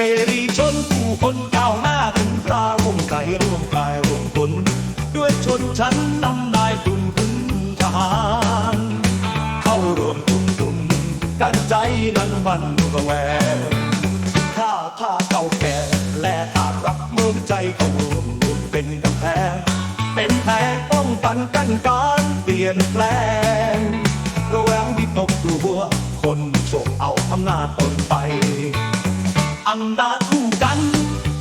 รีชนผู้คนก้าวหน้าถึงคราร่วมใจร่วมกายร่วมตนด้วยชนชั้นนำนายตุนคุณทหารเข้ารวมทุนทุนกันใจนั้นมันระแวงข้าข้าเก่าแก่และอาจรักเมืองใจเขารวมรวมเป็นกำแพงเป็นแผงป้องกันกันการเปลี่ยนแปลงระแวงวิตกกลัวคนโศกเอาอำนาจตนไป อำนาจคู่กัน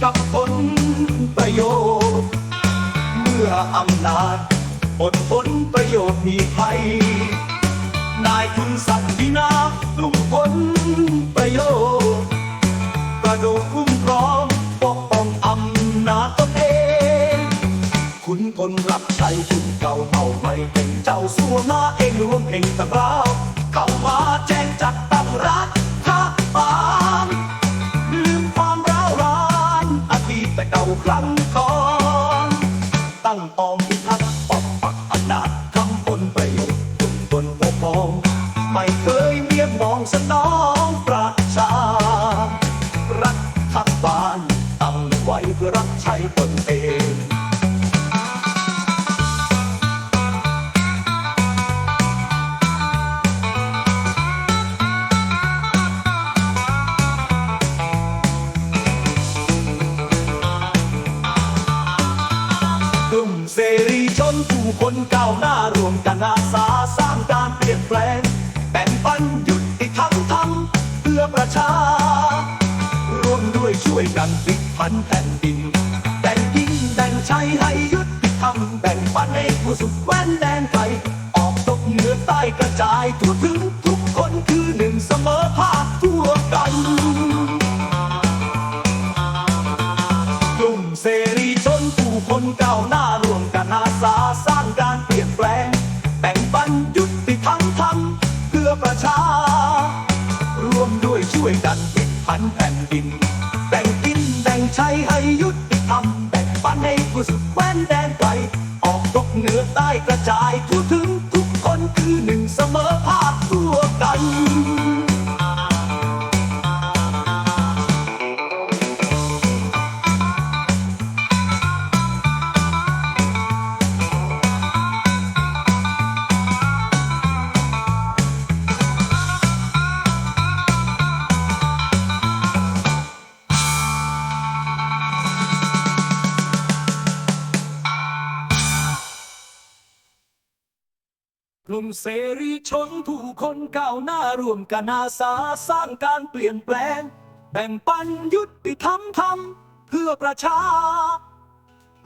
กับผลประโยชน์ เมื่ออำนาจอดผลประโยชน์มีภัย นายทุนสัตว์วินาลุงผลประโยชน์ กระโดดคุ้มครองปกป้องอำนาจตนเอง คุณคนรับใช้คุณเก่าเมาไม่เป็นเจ้าสัวมาเองรวมเองตะเบาเข้ามาแจ้งจัดตั้งรัฐ สนองประชา รัฐบาลตั้งไว้เพื่อรับใช้ตนเองกลุ่มเสรีชนผู้คนก้าวหน้ารวมกันอาสาสร้างการเปลี่ยนแปลงแบ่งปันหยุด อประชา ร่วมด้วยช่วยกันพลิกพันแผ่นดินแบ่งยิงแบ่งใช้ให้ยุติธรรมแบ่งปันให้ผู้สุดแว่นแดนไกลออกตกเหนือใต้กระจายทั่วถึงทุกคนคือหนึ่งเสมอภาคทั่วกันกลุ่มเสรีชนผู้คนก้าวหน้ารวมกันอาสาส นแผ่นดิน แบ่งกินแบ่งใช้ให้ยุติธรรมแบ่งปันให้ผู้สุดแว่นแดนไกลออกรกเหนือใต้กระจายทั่วถึงทุกคนคือหนึ่งเสมอภาค กลุ่มเสรีชนผู้คนก้าวหน้ารวมกันอาสาสร้างการเปลี่ยนแปลง แบ่งปันยุติธรรมทำเพื่อประชา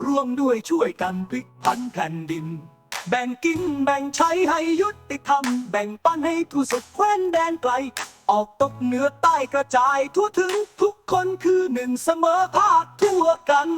ร่วมด้วยช่วยกันพลิกพันแผ่นดิน แบ่งกินแบ่งใช้ให้ยุติธรรม แบ่งปันให้ทุกสุดแคว้นแดนไกล ออกตกเหนือใต้กระจายทั่วถึงทุกคนคือหนึ่งเสมอภาคทั่วกัน